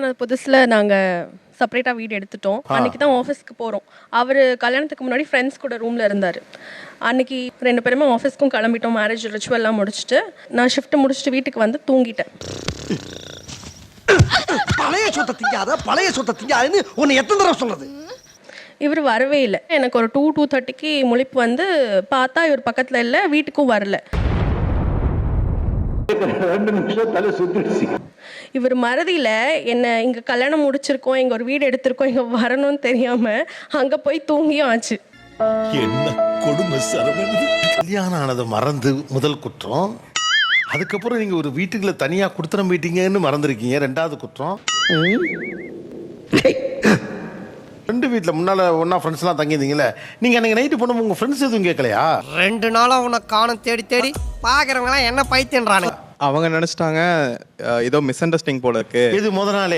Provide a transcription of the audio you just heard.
ஆன புதுசுல நாங்க செப்பரேட்டா வீடு எடுத்துட்டோம். அன்னைக்கு தான் ஆஃபீஸ்க்கு போறோம். அவர் கல்யாணத்துக்கு முன்னாடி ஃப்ரெண்ட்ஸ் கூட ரூம்ல இருந்தாரு. அன்னைக்கு ரெண்டு பேருமே ஆஃபீஸ்க்கும் கிளம்பிட்டோம். மேரேஜ் ரிச்சுவல்லாம் முடிச்சுட்டு நான் ஷிஃப்ட் முடிச்சுட்டு வீட்டுக்கு வந்து தூங்கிட்டேன். பழைய சொத்தை திங்காத பழைய சொத்தை திங்காதுன்னு உன்னை எத்தனை தடவை சொல்றது? இவர் வரவே இல்லை. எனக்கு ஒரு டூ டூ தேர்ட்டிக்கு முழிப்பு வந்து பார்த்தா இவர் பக்கத்துல இல்லை வீட்டுக்கும் வரல. இவர் மறதியில என்ன இங்க கல்யாணம் முடிச்சிருக்கோம் இங்க ஒரு வீடு எடுத்திருக்கோம் இங்க வரணும்னு தெரியாம அங்க போய் தூங்கியும் ஆச்சு. என்ன கொடுமை சரவணன் கல்யாணம் ஆனதை மறந்து முதல் குற்றம். அதுக்கப்புறம் நீங்க ஒரு வீட்டுக்குள்ள தனியா கொடுத்துட போயிட்டீங்கன்னு மறந்துருக்கீங்க ரெண்டாவது குற்றம். ரெண்டு வீட்டில் முன்னால ஒன்னா ஃப்ரெண்ட்ஸ்லாம் தங்கியிருந்தீங்கல்ல நீங்க அன்னைக்கு நைட்டு போனோம் உங்க ஃப்ரெண்ட்ஸ் எதுவும் கேட்கலையா? ரெண்டு நாளா உன்னை காணும் தேடி தேடி பாக்குறவங்க எல்லாம் என்ன பைத்தியன்றானுங்க அவங்க நினைச்சிட்டாங்க ஏதோ மிஸ் அண்டர்ஸ்டிங் போல இருக்கு. இது முத நாளே.